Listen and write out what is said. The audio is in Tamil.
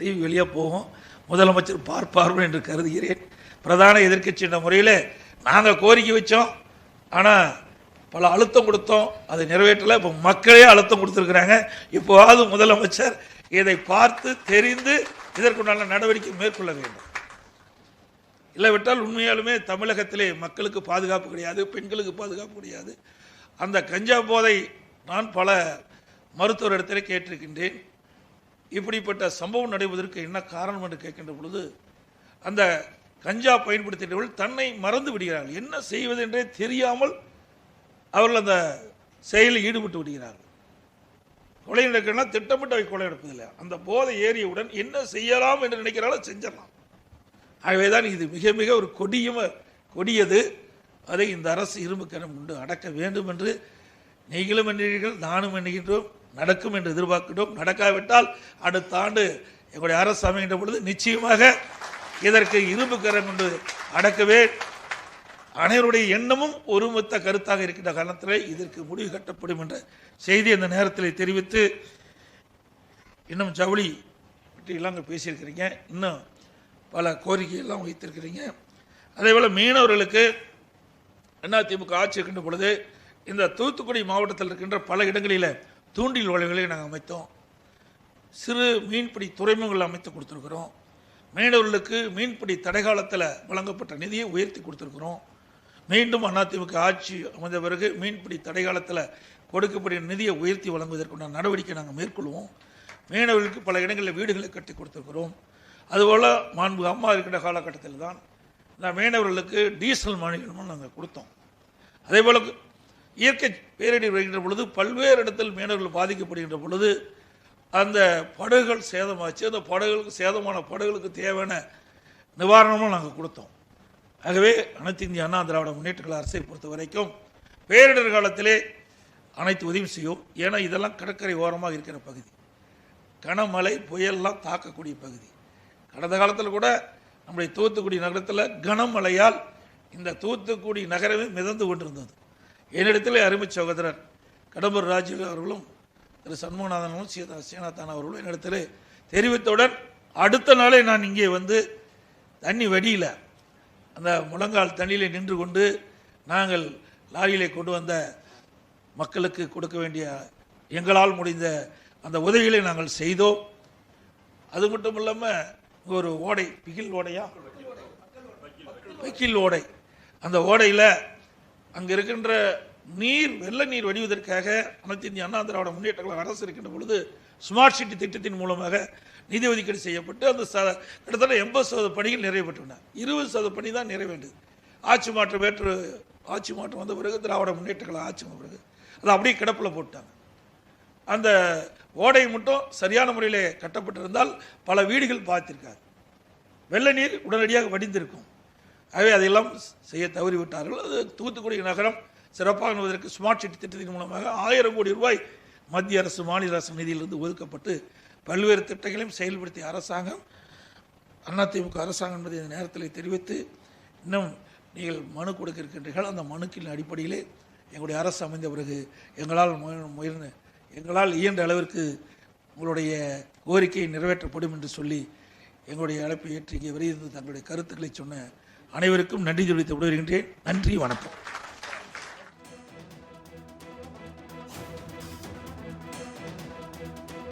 டிவி வெளியே போகும். முதலமைச்சர் பார்ப்பார்கள் என்று கருதுகிறேன். பிரதான எதிர்க்கட்சி என்ற முறையில் நாங்கள் கோரிக்கை வச்சோம். ஆனால் பல அழுத்தம் கொடுத்தோம். அதை நிறைவேற்றல. இப்போ மக்களே அழுத்தம் கொடுத்துருக்குறாங்க. இப்போவாவது முதலமைச்சர் இதை பார்த்து தெரிந்து இதற்குண்டான நடவடிக்கை மேற்கொள்ள வேண்டும். இல்லைவிட்டால் உண்மையாலுமே தமிழகத்திலே மக்களுக்கு பாதுகாப்பு கிடையாது பெண்களுக்கு பாதுகாப்பு கிடையாது. அந்த கஞ்சா போதை நான் பல மருத்துவர் இடத்துல கேட்டிருக்கின்றேன். இப்படிப்பட்ட சம்பவம் நடைபெறுவதற்கு என்ன காரணம் என்று கேட்கின்ற பொழுது அந்த கஞ்சா பயன்படுத்தியவர்கள் தன்னை மறந்து விடுகிறார்கள். என்ன செய்வது என்றே தெரியாமல் அவர்கள் அந்த செயலில் ஈடுபட்டு விடுகிறார்கள். கொலை நடக்கிறனா திட்டமிட்டு அவை கொலை நடப்பதில்லை. அந்த போதை ஏறியவுடன் என்ன செய்யலாம் என்று நினைக்கிறாலும் செஞ்சிடலாம். ஆகவேதான் இது மிக மிக ஒரு கொடிய கொடியது. அதை இந்த அரசு இரும்பு கரம் கொண்டு அடக்க வேண்டும் என்று நீங்களும் எண்ணுகிறீர்கள் நானும் எண்ணுகின்றோம். நடக்கும் என்று எதிர்பார்க்கிறோம். நடக்காவிட்டால் அடுத்த ஆண்டு எங்களுடைய அரசு அமைகின்ற பொழுது நிச்சயமாக இதற்கு இரும்பு கரம் கொண்டு அடக்கவே அனைவருடைய எண்ணமும் ஒருமித்த கருத்தாக இருக்கின்ற காலத்தில் இதற்கு முடிவு கட்டப்படும் என்ற செய்தி அந்த நேரத்தில் தெரிவித்து இன்னும் ஜவுளி பற்றியெல்லாம் அங்கே பேசியிருக்கிறீங்க. இன்னும் பல கோரிக்கையெல்லாம் வைத்திருக்கிறீங்க. அதே போல் மீனவர்களுக்கு அதிமுக ஆட்சி இருக்கின்ற பொழுது இந்த தூத்துக்குடி மாவட்டத்தில் இருக்கின்ற பல இடங்களில் தூண்டில் வலைகளை நாங்கள் அமைத்தோம். சிறு மீன்பிடி துறைமுகங்கள் அமைத்து கொடுத்துருக்குறோம். மீனவர்களுக்கு மீன்பிடி தடைகாலத்தில் வழங்கப்பட்ட நிதியை உயர்த்தி கொடுத்துருக்குறோம். மீண்டும் அதிமுக ஆட்சி அமைந்த பிறகு மீன்பிடி தடைகாலத்தில் கொடுக்கக்கூடிய நிதியை உயர்த்தி வழங்குவதற்குண்டான நடவடிக்கை நாங்கள் மேற்கொள்வோம். மீனவர்களுக்கு பல இடங்களில் வீடுகளை கட்டி கொடுத்துருக்குறோம். அதுபோல் மாண்பு அம்மா இருக்கின்ற காலகட்டத்தில் தான் நான் மீனவர்களுக்கு டீசல் மானியமும் நாங்கள் கொடுத்தோம். அதே போல் இயற்கை பேரிடர் வருகின்ற பொழுது பல்வேறு இடத்தில் மீனவர்கள் பாதிக்கப்படுகின்ற பொழுது அந்த படகுகள் சேதமாச்சு. அந்த படகுகளுக்கு சேதமான படகுகளுக்கு தேவையான நிவாரணமும் நாங்கள் கொடுத்தோம். ஆகவே அனைத்து இந்திய அண்ணா திராவிட முன்னேற்ற அரசை பொறுத்த வரைக்கும் பேரிடர் காலத்திலே அனைத்து உதவி செய்யும். ஏன்னா இதெல்லாம் கடற்கரை ஓரமாக இருக்கிற பகுதி. கனமழை புயல்லாம் தாக்கக்கூடிய பகுதி. கடந்த காலத்தில் கூட நம்முடைய தூத்துக்குடி நகரத்தில் கனமழையால் இந்த தூத்துக்குடி நகரமே மிதந்து கொண்டிருந்தது. என்னிடத்தில் அருமை சகோதரர் கடம்பூர் ராஜு அவர்களும் திரு சண்முகநாதனும் சீதா சீனாத்தான் அவர்களும் என்னிடத்தில் தெரிவித்தவுடன் அடுத்த நாளே நான் இங்கே வந்து தண்ணி வடியில அந்த முழங்கால் தண்ணியில் நின்று கொண்டு நாங்கள் லாரியிலே கொண்டு வந்த மக்களுக்கு கொடுக்க வேண்டிய எங்களால் முடிந்த அந்த உதவிகளை நாங்கள் செய்தோம். அது மட்டும் இல்லாமல் ஒரு ஓடை பிகில் ஓடையா? வக்கீல் ஓடை. அந்த ஓடையில் அங்கே இருக்கின்ற நீர் வெள்ள நீர் வடிவதற்காக அனைத்து இந்திய அண்ணா திராவிட முன்னேற்ற கழக அரசு இருக்கின்ற பொழுது ஸ்மார்ட் சிட்டி திட்டத்தின் மூலமாக நிதி ஒதுக்கீடு செய்யப்பட்டு அந்த ச கிட்டத்தட்ட எண்பது சதவீத பணிகள் நிறைவேற்றுள்ளன இருபது சதவீத பணி தான் நிறைவேண்டது ஆட்சி மாற்றம் வேற்று ஆட்சி மாற்றம் வந்த பிறகு திராவிட முன்னேற்ற கழக ஆட்சி வந்த பிறகு அதை அப்படியே கிடப்பில் போட்டாங்க. அந்த ஓடை மட்டும் சரியான முறையில் கட்டப்பட்டிருந்தால் பல வீடுகள் பார்த்திருக்காது வெள்ள நீர் உடனடியாக வடிந்திருக்கும். ஆகவே அதையெல்லாம் செய்ய தவறிவிட்டார்கள். அது தூத்துக்குடி நகரம் சிறப்பாகுவதற்கு ஸ்மார்ட் சிட்டி திட்டத்தின் மூலமாக ஆயிரம் கோடி ரூபாய் மத்திய அரசு மாநில அரசு நிதியிலிருந்து ஒதுக்கப்பட்டு பல்வேறு திட்டங்களையும் செயல்படுத்திய அரசாங்கம் அதிமுக அரசாங்கம் என்பதை இந்த நேரத்தில் தெரிவித்து இன்னும் நீங்கள் மனு கொடுக்க இருக்கின்றீர்கள் அந்த மனுக்கின் அடிப்படையிலே எங்களுடைய அரசு அமைந்த பிறகு எங்களால் முய- முயன்ற எங்களால் இயன்ற அளவிற்கு உங்களுடைய கோரிக்கை நிறைவேற்றப்படும் என்று சொல்லி எங்களுடைய அழைப்பை ஏற்றி இங்கே வெளியிருந்து தங்களுடைய கருத்துக்களை சொன்ன அனைவருக்கும் நன்றி தெரிவித்து விடுகின்றேன் நன்றி வணக்கம்.